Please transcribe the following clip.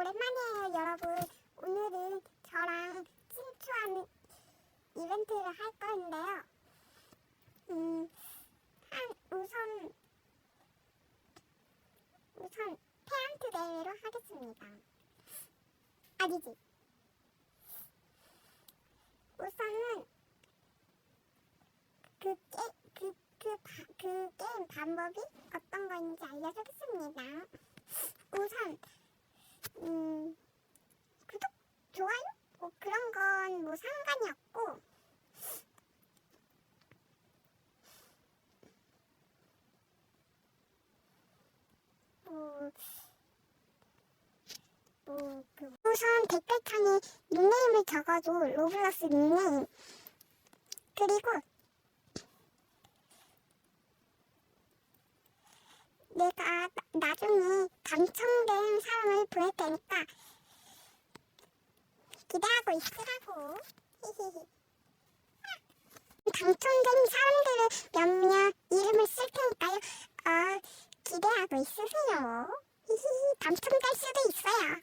오랜만이에요, 여러분. 오늘은 저랑 친추하는 이벤트를 할 건데요. 음, 한, 우선, 우선, 페안트 대회로 하겠습니다. 아니지. 우선은, 그, 게, 그, 그, 바, 그 게임 방법이 어떤 건지 알려주겠습니다. 우선, 좋아요? 뭐 그런 건 뭐 상관이 없고, 뭐, 뭐, 그, 우선 댓글창에 닉네임을 적어줘. 로블록스 닉네임. 그리고, 내가 나, 나중에 당첨된 사람을 보낼 테니까 기대하고 있으라고. 당첨된 사람들을 몇몇 이름을 쓸 테니까요. 어, 기대하고 있으세요. 당첨될 수도 있어요.